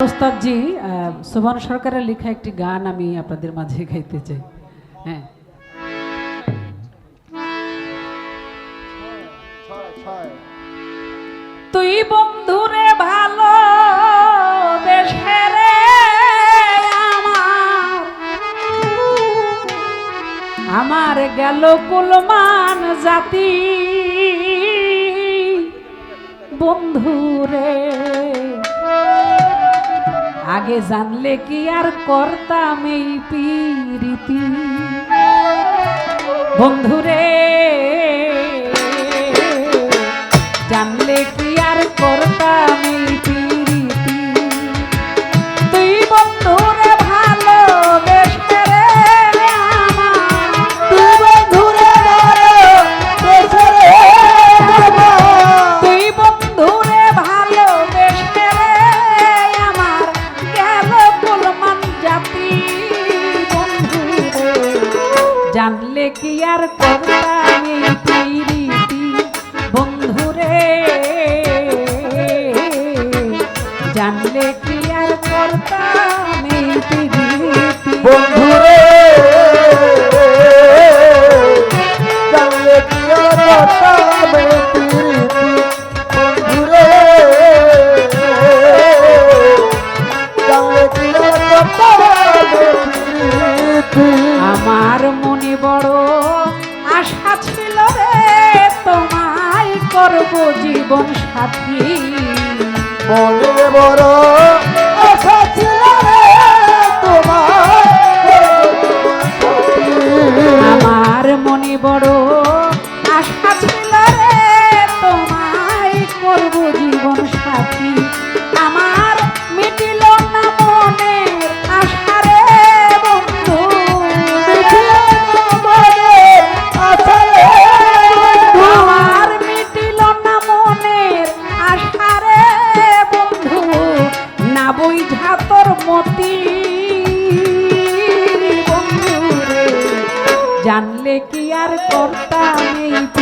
ওস্তাদজি শোভন সরকারের লেখা একটি গান আমি আপনাদের মাঝে গাইতে চাই। হ্যাঁ। তুই বন্ধুরে ভালো আমার গেল কুলমান জাতি। বন্ধুরে আগে জানলে কি আর করতাম এই পিরিতি? বন্ধুরে জানলে কি আর করতাম এই জানলে কি আর করতাম এই পিরিতি? বন্ধুরে জানলে কি আর করতাম এই পিরিতি? বন্ধুরে জানলে কি আর করতাম এই প্রীতি? বন্ধুরে জানলে কি আর করতাম আমার বড় আশা ছিল রে তোমায় করব জীবন সাথী। মনে বড় আশা ছিল রে তোমায় আমার মনে বড় আর করতাম এই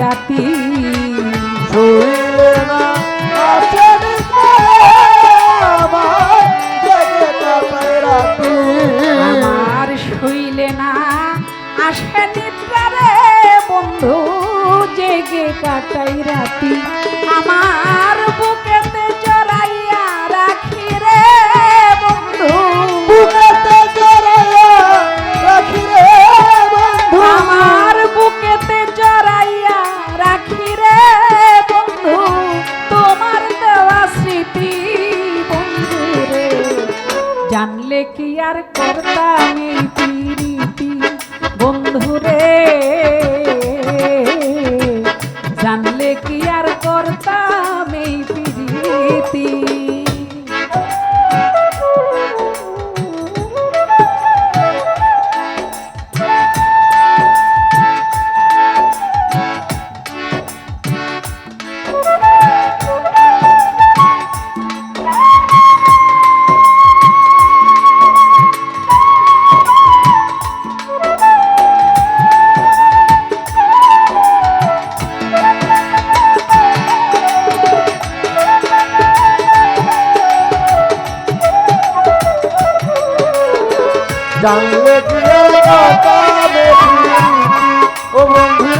রাতি না আসেনি কাটাই রাতি। আমার শুইলে না আসে নিদ্রারে বন্ধু জেগে কাটাই রাতি আমার করতাম এই পিরিতি বন্ধু রে জানলে কি আর করতাম এই পিরিতি? জানলে? ও প্রীতি?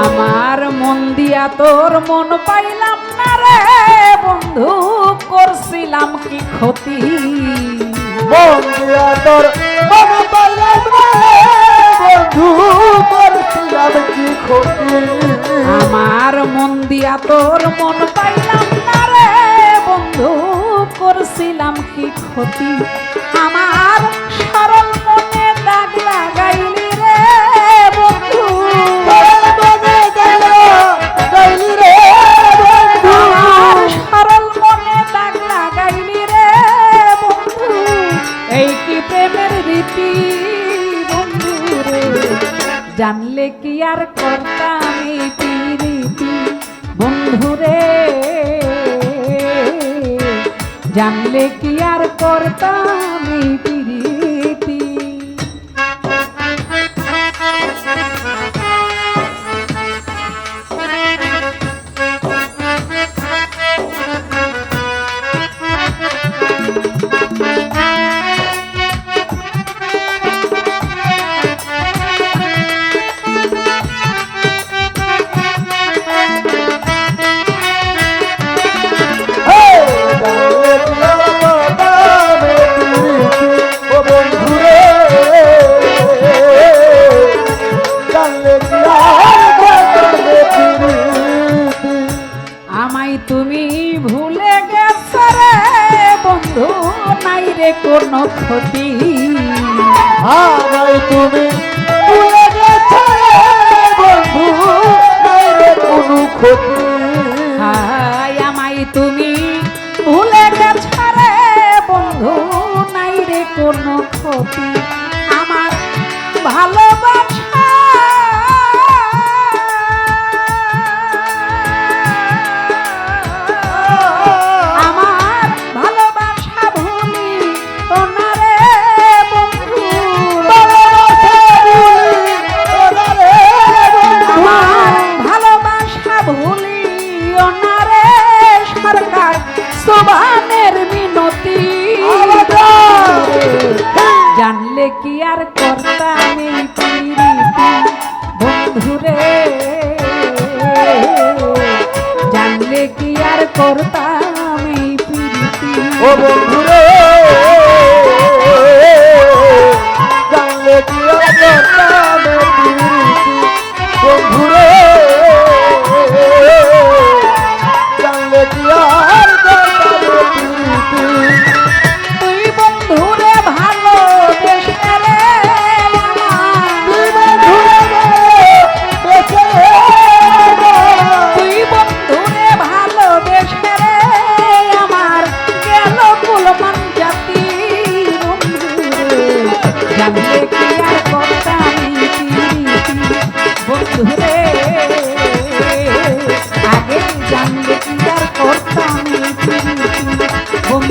আমার মন দিয়া তোর মন পাইলাম না রে বন্ধু করছিলাম কি ক্ষতি বন্দিয়া তোর মন পাইলাম রে বন্ধু করছিলাম কি ক্ষতি আমার মন দিয়া তোর মন পাইলাম না রে। বন্ধু করছিলাম কি ক্ষতি? আমার সরল মনে দাগ লাগাইলি রে বন্ধু। বন্ধু। এই রীতি বন্ধু রে? জানলে কি আর করতাম এই পিড়ি বন্ধুরে জানলে কি আর করতাম এই করলে কোন ক্ষতি। হারাই তুমি বন্ধু কোনো ক্ষতি। করতাম এই প্রীতি ও বন্ধু রে জানলে কি করতাম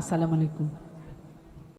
আসসালামু আলাইকুম।